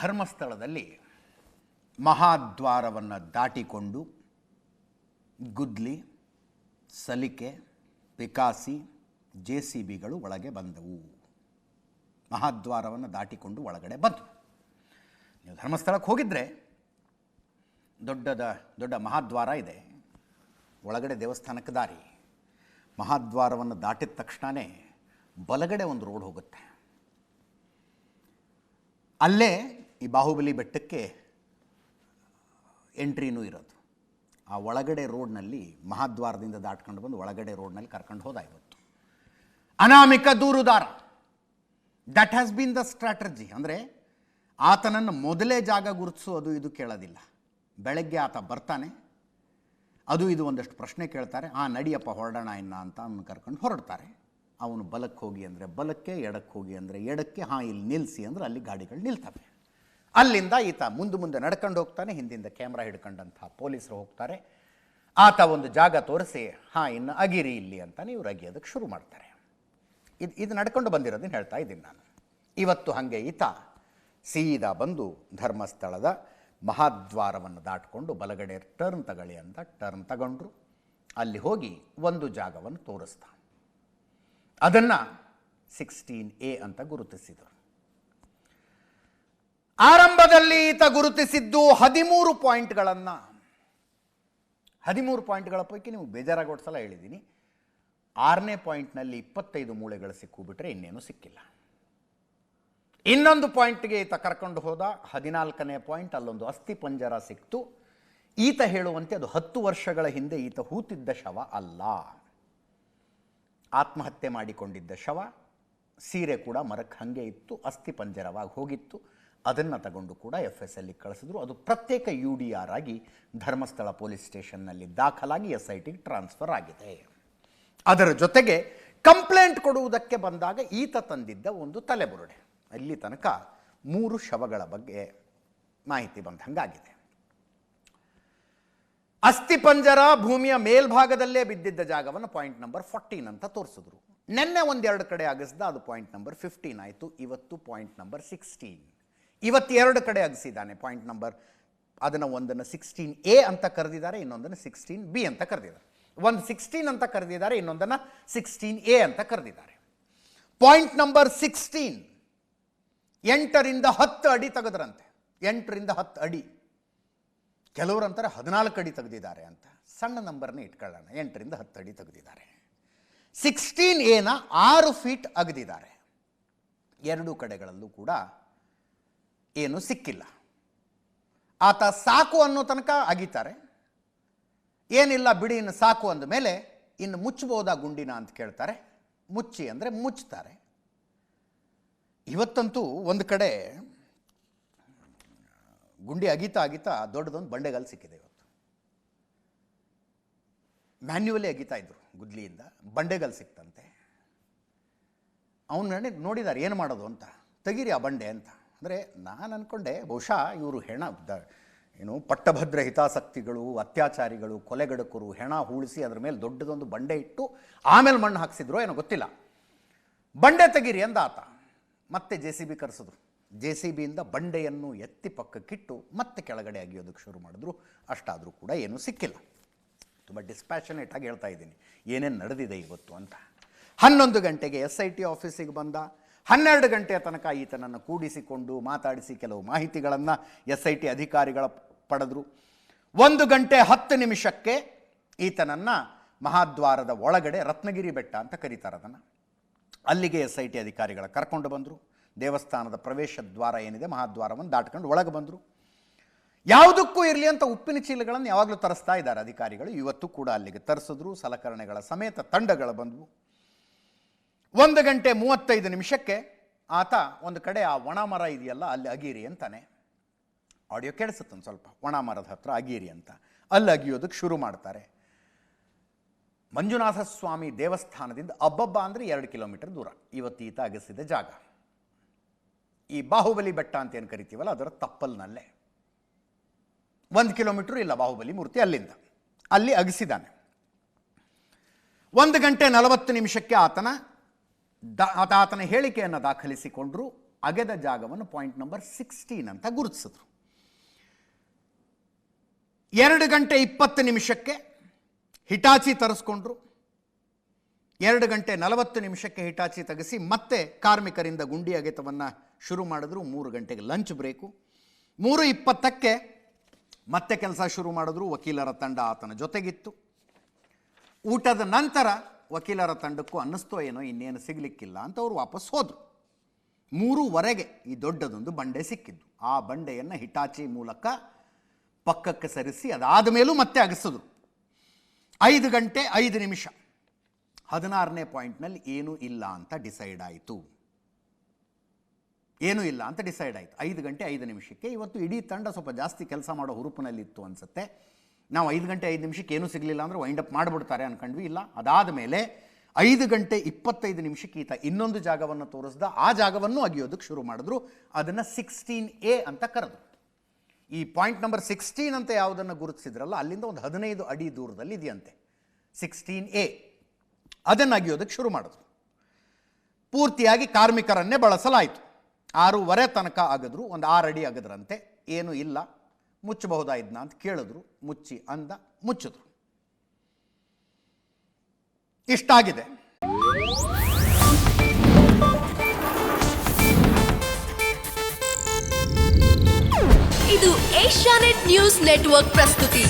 ಧರ್ಮಸ್ಥಳದಲ್ಲಿ ಮಹಾದ್ವಾರವನ್ನು ದಾಟಿಕೊಂಡು ಗುದ್ಲಿ, ಸಲಿಕೆ, ಪಿಕಾಸಿ, ಜೆ ಸಿ ಬಿಗಳು ಒಳಗೆ ಬಂದವು. ಮಹಾದ್ವಾರವನ್ನು ದಾಟಿಕೊಂಡು ಒಳಗಡೆ ಬಂತು. ನೀವು ಧರ್ಮಸ್ಥಳಕ್ಕೆ ಹೋಗಿದ್ದರೆ ದೊಡ್ಡದ, ದೊಡ್ಡ ಮಹಾದ್ವಾರ ಇದೆ. ಒಳಗಡೆ ದೇವಸ್ಥಾನಕ್ಕೆ ದಾರಿ. ಮಹಾದ್ವಾರವನ್ನು ದಾಟಿದ ತಕ್ಷಣವೇ ಬಲಗಡೆ ಒಂದು ರೋಡ್ ಹೋಗುತ್ತೆ. ಅಲ್ಲೇ ಈ ಬಾಹುಬಲಿ ಬೆಟ್ಟಕ್ಕೆ ಎಂಟ್ರಿನೂ ಇರೋದು. ಆ ಒಳಗಡೆ ರೋಡ್ನಲ್ಲಿ ಮಹಾದ್ವಾರದಿಂದ ದಾಟ್ಕೊಂಡು ಬಂದು ಒಳಗಡೆ ರೋಡ್ನಲ್ಲಿ ಕರ್ಕೊಂಡು ಹೋದ ಇವತ್ತು. ಅನಾಮಿಕ ದೂರುದಾರ. That has been the strategy ಅಂದರೆ ಆತನನ್ನು ಮೊದಲೇ ಜಾಗ ಗುರುತಿಸು, ಅದು ಇದು ಕೇಳೋದಿಲ್ಲ. ಬೆಳಗ್ಗೆ ಆತ ಬರ್ತಾನೆ. ಅದು ಇದು ಒಂದಷ್ಟು ಪ್ರಶ್ನೆ ಕೇಳ್ತಾರೆ. ಆ ನಡಿಯಪ್ಪ ಹೊರಡೋಣ ಇನ್ನ ಅಂತ ಅವನು ಕರ್ಕೊಂಡು ಹೊರಡ್ತಾರೆ. ಅವನು ಬಲಕ್ಕೆ ಹೋಗಿ ಅಂದರೆ ಬಲಕ್ಕೆ, ಎಡಕ್ಕೆ ಹೋಗಿ ಅಂದರೆ ಎಡಕ್ಕೆ, ಹಾಂ, ಇಲ್ಲಿ ನಿಲ್ಲಿಸಿ ಅಂದರೆ ಅಲ್ಲಿ ಗಾಡಿಗಳು ನಿಲ್ತವೆ. ಅಲ್ಲಿಂದ ಈತ ಮುಂದೆ ಮುಂದೆ ನಡ್ಕೊಂಡು ಹೋಗ್ತಾನೆ, ಹಿಂದಿಂದ ಕ್ಯಾಮ್ರಾ ಹಿಡ್ಕೊಂಡಂಥ ಪೊಲೀಸರು ಹೋಗ್ತಾರೆ. ಆತ ಒಂದು ಜಾಗ ತೋರಿಸಿ, ಹಾಂ, ಇನ್ನು ಅಗಿರಿ ಇಲ್ಲಿ ಅಂತಾನೆ ಇವ್ರು ಅಗಿಯೋದಕ್ಕೆ ಶುರು ಮಾಡ್ತಾರೆ. ಇದು ಇದು ನಡ್ಕೊಂಡು ಬಂದಿರೋದನ್ನು ಹೇಳ್ತಾ ಇದ್ದೀನಿ ನಾನು. ಇವತ್ತು ಹಾಗೆ ಈತ ಸೀದಾ ಬಂದು ಧರ್ಮಸ್ಥಳದ ಮಹಾದ್ವಾರವನ್ನು ದಾಟ್ಕೊಂಡು ಬಲಗಡೆ ಟರ್ನ್ ತಗೊಳ್ಳಿ ಅಂತ ಟರ್ನ್ ತಗೊಂಡ್ರು. ಅಲ್ಲಿ ಹೋಗಿ ಒಂದು ಜಾಗವನ್ನು ತೋರಿಸ್ದ. ಅದನ್ನು ಸಿಕ್ಸ್ಟೀನ್ ಎ ಅಂತ ಗುರುತಿಸಿದರು. ಆರಂಭದಲ್ಲಿ ಈತ ಗುರುತಿಸಿದ್ದು ಹದಿಮೂರು ಪಾಯಿಂಟ್ಗಳನ್ನು. ಹದಿಮೂರು ಪಾಯಿಂಟ್ಗಳ ಪೈಕಿ ನಿಮಗೆ ಬೇಜಾರಾಗಿ ಸಲ ಹೇಳಿದ್ದೀನಿ ಆರನೇ ಪಾಯಿಂಟ್ನಲ್ಲಿ ಇಪ್ಪತ್ತೈದು ಮೂಳೆಗಳು ಸಿಕ್ಕು ಬಿಟ್ಟರೆ ಇನ್ನೇನು ಸಿಕ್ಕಿಲ್ಲ. ಇನ್ನೊಂದು ಪಾಯಿಂಟ್ಗೆ ಈತ ಕರ್ಕೊಂಡು ಹೋದ, ಹದಿನಾಲ್ಕನೇ ಪಾಯಿಂಟ್ ಅಲ್ಲೊಂದು ಅಸ್ಥಿ ಪಂಜರ ಸಿಕ್ತು. ಈತ ಹೇಳುವಂತೆ ಅದು ಹತ್ತು ವರ್ಷಗಳ ಹಿಂದೆ ಈತ ಹೂತಿದ್ದ ಶವ ಅಲ್ಲ. ಆತ್ಮಹತ್ಯೆ ಮಾಡಿಕೊಂಡಿದ್ದ ಶವ, ಸೀರೆ ಕೂಡ ಮರಕ್ಕೆ ಹಾಗೆ ಇತ್ತು, ಅಸ್ಥಿ ಪಂಜರವಾಗಿ ಹೋಗಿತ್ತು. ಅದನ್ನು ತಗೊಂಡು ಕೂಡ ಎಫ್ ಎಸ್ ಎಲ್ಲಿಗೆ ಕಳಿಸಿದ್ರು. ಅದು ಪ್ರತ್ಯೇಕ ಯು ಡಿ ಆರ್ ಆಗಿ ಧರ್ಮಸ್ಥಳ ಪೊಲೀಸ್ ಸ್ಟೇಷನ್ನಲ್ಲಿ ದಾಖಲಾಗಿ ಎಸ್ ಐ ಟಿಗೆ ಟ್ರಾನ್ಸ್ಫರ್ ಆಗಿದೆ. ಅದರ ಜೊತೆಗೆ ಕಂಪ್ಲೇಂಟ್ ಕೊಡುವುದಕ್ಕೆ ಬಂದಾಗ ಈತ ತಂದಿದ್ದ ಒಂದು ತಲೆಬುರುಡೆ. ಅಲ್ಲಿ ತನಕ ಮೂರು ಶವಗಳ ಬಗ್ಗೆ ಮಾಹಿತಿ ಬಂದಂಗಾಗಿದೆ. ಅಸ್ಥಿಪಂಜರ ಭೂಮಿಯ ಮೇಲ್ಭಾಗದಲ್ಲೇ ಬಿದ್ದಿದ್ದ ಜಾಗವನ್ನು ಪಾಯಿಂಟ್ ನಂಬರ್ ಫೋರ್ಟೀನ್ ಅಂತ ತೋರಿಸಿದ್ರು. ನಿನ್ನೆ ಒಂದೆರಡು ಕಡೆ ಅಗಸ್ದ ಅದು ಪಾಯಿಂಟ್ ನಂಬರ್ ಫಿಫ್ಟೀನ್ ಆಯಿತು. ಇವತ್ತು ಪಾಯಿಂಟ್ ನಂಬರ್ ಸಿಕ್ಸ್ಟೀನ್. ಇವತ್ತು ಎರಡು ಕಡೆ ಅಗಿಸಿದ್ದಾನೆ ಪಾಯಿಂಟ್ ನಂಬರ್ ಅದನ್ನು ಒಂದನ್ನು ಸಿಕ್ಸ್ಟೀನ್ ಎ ಅಂತ ಕರೆದಿದ್ದಾರೆ, ಇನ್ನೊಂದನ್ನು ಸಿಕ್ಸ್ಟೀನ್ ಬಿ ಅಂತ ಕರೆದಿದ್ದಾರೆ. ಒಂದು ಸಿಕ್ಸ್ಟೀನ್ ಅಂತ ಕರೆದಿದ್ದಾರೆ, ಇನ್ನೊಂದನ್ನು ಸಿಕ್ಸ್ಟೀನ್ ಎ ಅಂತ ಕರೆದಿದ್ದಾರೆ. ಪಾಯಿಂಟ್ ನಂಬರ್ ಸಿಕ್ಸ್ಟೀನ್ ಎಂಟರಿಂದ ಹತ್ತು ಅಡಿ ತೆಗೆದ್ರಂತೆ. ಎಂಟರಿಂದ ಹತ್ತು ಅಡಿ. ಕೆಲವರು ಅಂತಾರೆ ಹದಿನಾಲ್ಕು ಅಡಿ ತೆಗೆದಿದ್ದಾರೆ ಅಂತ. ಸಣ್ಣ ನಂಬರ್ನ ಇಟ್ಕೊಳ್ಳೋಣ. ಎಂಟರಿಂದ ಹತ್ತು ಅಡಿ ತೆಗೆದಿದ್ದಾರೆ. ಸಿಕ್ಸ್ಟೀನ್ ಎನ ಆರು ಫೀಟ್ ಅಗದಿದ್ದಾರೆ. ಎರಡೂ ಕಡೆಗಳಲ್ಲೂ ಕೂಡ ಏನು ಸಿಕ್ಕಿಲ್ಲ. ಆತ ಸಾಕು ಅನ್ನೋ ತನಕ ಅಗಿತಾರೆ. ಏನಿಲ್ಲ ಬಿಡಿ ಇನ್ನು ಸಾಕು ಅಂದ ಮೇಲೆ ಇನ್ನು ಮುಚ್ಚಬಹುದಾ ಗುಂಡಿನ ಅಂತ ಕೇಳ್ತಾರೆ. ಮುಚ್ಚಿ ಅಂದರೆ ಮುಚ್ಚುತ್ತಾರೆ. ಇವತ್ತಂತೂ ಒಂದು ಕಡೆ ಗುಂಡಿ ಅಗಿತಾ ಅಗಿತಾ ದೊಡ್ಡದೊಂದು ಬಂಡೆಗಲ್ ಸಿಕ್ಕಿದೆ ಇವತ್ತು. ಮ್ಯಾನ್ಯುವಲಿ ಅಗಿತಾ ಇದ್ರು ಗುದ್ಲಿಯಿಂದ ಬಂಡೆಗಲ್ ಸಿಕ್ತಂತೆ. ಅವನು ನೋಡಿದ್ದಾರೆ ಏನು ಮಾಡೋದು? ಅಂತ. ತೆಗೀರಿ ಆ ಬಂಡೆ ಅಂತ. ಅಂದರೆ ನಾನು ಅಂದ್ಕೊಂಡೆ ಬಹುಶಃ ಇವರು ಹೆಣ ಏನು ಪಟ್ಟಭದ್ರ ಹಿತಾಸಕ್ತಿಗಳು, ಅತ್ಯಾಚಾರಿಗಳು ಕೊಲೆಗಡಕರು ಹೆಣ ಹೂಳಿಸಿ ಅದ್ರ ಮೇಲೆ ದೊಡ್ಡದೊಂದು ಬಂಡೆ ಇಟ್ಟು ಆಮೇಲೆ ಮಣ್ಣು ಹಾಕ್ಸಿದ್ರು ಏನೋ ಗೊತ್ತಿಲ್ಲ. ಬಂಡೆ ತೆಗೀರಿ ಅಂದ ಆತ. ಮತ್ತೆ ಜೆ ಸಿ ಬಿ ಕರೆಸಿದ್ರು. ಜೆ ಸಿ ಬಿಯಿಂದ ಬಂಡೆಯನ್ನು ಎತ್ತಿ ಪಕ್ಕಕ್ಕಿಟ್ಟು ಮತ್ತೆ ಕೆಳಗಡೆ ಅಗಿಯೋದಕ್ಕೆ ಶುರು ಮಾಡಿದ್ರು. ಅಷ್ಟಾದರೂ ಕೂಡ ಏನೂ ಸಿಕ್ಕಿಲ್ಲ. ತುಂಬ ಡಿಸ್ಪ್ಯಾಷನೇಟ್ ಆಗಿ ಹೇಳ್ತಾ ಇದ್ದೀನಿ. ಏನೇನು ನಡೆದಿದೆ ಇವತ್ತು ಅಂತ. ಹನ್ನೊಂದು ಗಂಟೆಗೆ ಎಸ್ ಐ ಟಿ ಆಫೀಸಿಗೆ ಬಂದ. ಹನ್ನೆರಡು ಗಂಟೆಯ ತನಕ ಈತನನ್ನು ಕೂಡಿಸಿಕೊಂಡು ಮಾತಾಡಿಸಿ ಕೆಲವು ಮಾಹಿತಿಗಳನ್ನು ಎಸ್ ಐ ಟಿ ಅಧಿಕಾರಿಗಳ ಪಡೆದ್ರು. ಒಂದು ಗಂಟೆ ಹತ್ತು ನಿಮಿಷಕ್ಕೆ ಈತನನ್ನು ಮಹಾದ್ವಾರದ ಒಳಗಡೆ ರತ್ನಗಿರಿ ಬೆಟ್ಟ ಅಂತ ಕರೀತಾರೆ ಅದನ್ನು. ಅಲ್ಲಿಗೆ ಎಸ್ ಐ ಟಿ ಅಧಿಕಾರಿಗಳ ಕರ್ಕೊಂಡು ಬಂದರು. ದೇವಸ್ಥಾನದ ಪ್ರವೇಶ ದ್ವಾರ ಏನಿದೆ ಮಹಾದ್ವಾರವನ್ನು ದಾಟ್ಕೊಂಡು ಒಳಗೆ ಬಂದರು. ಯಾವುದಕ್ಕೂ ಇರಲಿ ಅಂತ ಉಪ್ಪಿನ ಚೀಲಗಳನ್ನು ಯಾವಾಗಲೂ ತರಿಸ್ತಾ ಇದ್ದಾರೆ ಅಧಿಕಾರಿಗಳು. ಇವತ್ತು ಕೂಡ ಅಲ್ಲಿಗೆ ತರಿಸಿದ್ರು. ಸಲಕರಣೆಗಳ ಸಮೇತ ತಂಡಗಳು ಬಂದವು. ಒಂದು ಗಂಟೆ ಮೂವತ್ತೈದು ನಿಮಿಷಕ್ಕೆ ಆತ ಒಂದು ಕಡೆ ಆ ಒಣ ಮರ ಇದೆಯಲ್ಲ, ಅಲ್ಲಿ ಅಗೀರಿ ಅಂತಾನೆ. ಆಡಿಯೋ ಕೇಳಿಸುತ್ತೆ ಒಂದು ಸ್ವಲ್ಪ. ಒಣ ಮರದ ಹತ್ರ ಅಗೀರಿ ಅಂತ. ಅಲ್ಲಿ ಅಗಿಯೋದಕ್ಕೆ ಶುರು ಮಾಡ್ತಾರೆ. ಮಂಜುನಾಥ ಸ್ವಾಮಿ ದೇವಸ್ಥಾನದಿಂದ ಅಬ್ಬಬ್ಬ ಅಂದರೆ ಎರಡು ಕಿಲೋಮೀಟರ್ ದೂರ. ಇವತ್ತು ಈತ ಅಗಸಿದ ಜಾಗ. ಈ ಬಾಹುಬಲಿ ಬೆಟ್ಟ ಅಂತ ಏನು ಕರಿತೀವಲ್ಲ, ಅದರ ತಪ್ಪಲ್ನಲ್ಲೇ. ಒಂದು ಕಿಲೋಮೀಟ್ರ್ ಇಲ್ಲ, ಬಾಹುಬಲಿ ಮೂರ್ತಿ ಅಲ್ಲಿಂದ. ಅಲ್ಲಿ ಅಗಸಿದಾನೆ. ಒಂದು ಗಂಟೆ ನಲವತ್ತು ನಿಮಿಷಕ್ಕೆ ಆತನ ದಾ ಆತ ಆತನ ಹೇಳಿಕೆಯನ್ನು ದಾಖಲಿಸಿಕೊಂಡ್ರು ಅಗೆದ ಜಾಗವನ್ನು ಪಾಯಿಂಟ್ ನಂಬರ್ ಸಿಕ್ಸ್ಟೀನ್ ಅಂತ ಗುರುತಿಸಿದ್ರು. ಎರಡು ಗಂಟೆ ಇಪ್ಪತ್ತು ನಿಮಿಷಕ್ಕೆ ಹಿಟಾಚಿ ತರಿಸ್ಕೊಂಡ್ರು. ಎರಡು ಗಂಟೆ ನಲವತ್ತು ನಿಮಿಷಕ್ಕೆ ಹಿಟಾಚಿ ತೆಗೆಸಿ ಮತ್ತೆ ಕಾರ್ಮಿಕರಿಂದ ಗುಂಡಿ ಅಗೆತವನ್ನು ಶುರು ಮಾಡಿದ್ರು. ಮೂರು ಗಂಟೆಗೆ ಲಂಚ್ ಬ್ರೇಕು ಮೂರು ಇಪ್ಪತ್ತಕ್ಕೆ ಮತ್ತೆ ಕೆಲಸ ಶುರು ಮಾಡಿದ್ರು. ವಕೀಲರ ತಂಡ ಆತನ ಜೊತೆಗಿತ್ತು. ಊಟದ ನಂತರ ವಕೀಲರ ತಂಡಕ್ಕೂ ಅನ್ನಿಸ್ತೋ ಏನೋ, ಇನ್ನೇನು ಸಿಗಲಿಕ್ಕಿಲ್ಲ ಅಂತ ಅವರು ವಾಪಸ್ ಹೋದರು. ಮೂರುವರೆಗೆ ಈ ದೊಡ್ಡದೊಂದು ಬಂಡೆ ಸಿಕ್ಕಿದ್ದು. ಆ ಬಂಡೆಯನ್ನು ಹಿಟಾಚಿ ಮೂಲಕ ಪಕ್ಕಕ್ಕೆ ಸರಿಸಿ ಅದಾದ ಮೇಲೂ ಮತ್ತೆ ಅಗಸಿದ್ರು. ಐದು ಗಂಟೆ ಐದು ನಿಮಿಷ. ಹದಿನಾರನೇ ಪಾಯಿಂಟ್ನಲ್ಲಿ ಏನೂ ಇಲ್ಲ ಅಂತ ಡಿಸೈಡ್ ಆಯಿತು. ಏನೂ ಇಲ್ಲ ಅಂತ ಡಿಸೈಡ್ ಆಯಿತು. ಐದು ಗಂಟೆ ಐದು ನಿಮಿಷಕ್ಕೆ ಇವತ್ತು ಇಡೀ ತಂಡ ಸ್ವಲ್ಪ ಜಾಸ್ತಿ ಕೆಲಸ ಮಾಡೋ ಹುರುಪಿನಲ್ಲಿತ್ತು ಅನಿಸುತ್ತೆ. ನಾವು ಐದು ಗಂಟೆ ಐದು ನಿಮಿಷಕ್ಕೆ ಏನೂ ಸಿಗಲಿಲ್ಲ ಅಂದರೆ ವೈಂಡ್ ಅಪ್ ಮಾಡಿಬಿಡ್ತಾರೆ ಅನ್ಕೊಂಡ್ವಿ. ಇಲ್ಲ, ಅದಾದ ಮೇಲೆ ಐದು ಗಂಟೆ ಇಪ್ಪತ್ತೈದು ನಿಮಿಷಕ್ಕೆ ಈತ ಇನ್ನೊಂದು ಜಾಗವನ್ನು ತೋರಿಸ್ದ. ಆ ಜಾಗವನ್ನು ಅಗಿಯೋದಕ್ಕೆ ಶುರು ಮಾಡಿದ್ರು. ಅದನ್ನು ಸಿಕ್ಸ್ಟೀನ್ ಎ ಅಂತ ಕರೆದು ಈ ಪಾಯಿಂಟ್ ನಂಬರ್ ಸಿಕ್ಸ್ಟೀನ್ ಅಂತ ಯಾವುದನ್ನು ಗುರುತಿಸಿದ್ರಲ್ಲ, ಅಲ್ಲಿಂದ ಒಂದು ಹದಿನೈದು ಅಡಿ ದೂರದಲ್ಲಿ ಇದೆಯಂತೆ. ಸಿಕ್ಸ್ಟೀನ್ ಎ ಅದನ್ನು ಅಗಿಯೋದಕ್ಕೆ ಶುರು ಮಾಡಿದ್ರು. ಪೂರ್ತಿಯಾಗಿ ಕಾರ್ಮಿಕರನ್ನೇ ಬಳಸಲಾಯಿತು. ಆರೂವರೆ ತನಕ ಅಗದ್ರು. ಒಂದು ಆರು ಅಡಿ ಅಗದ್ರಂತೆ. ಏನೂ ಇಲ್ಲ. ಮುಚ್ಚಬಹುದಾಯ್ದನ ಅಂತ ಕೇಳಿದ್ರು. ಮುಚ್ಚಿ ಅಂದ ಮುಚ್ಚಿದ್ರು. ಇಷ್ಟಾಗಿದೆ. ಇದು ಏಷ್ಯಾನೆಟ್ ನ್ಯೂಸ್ ನೆಟ್ವರ್ಕ್ ಪ್ರಸ್ತುತಿ.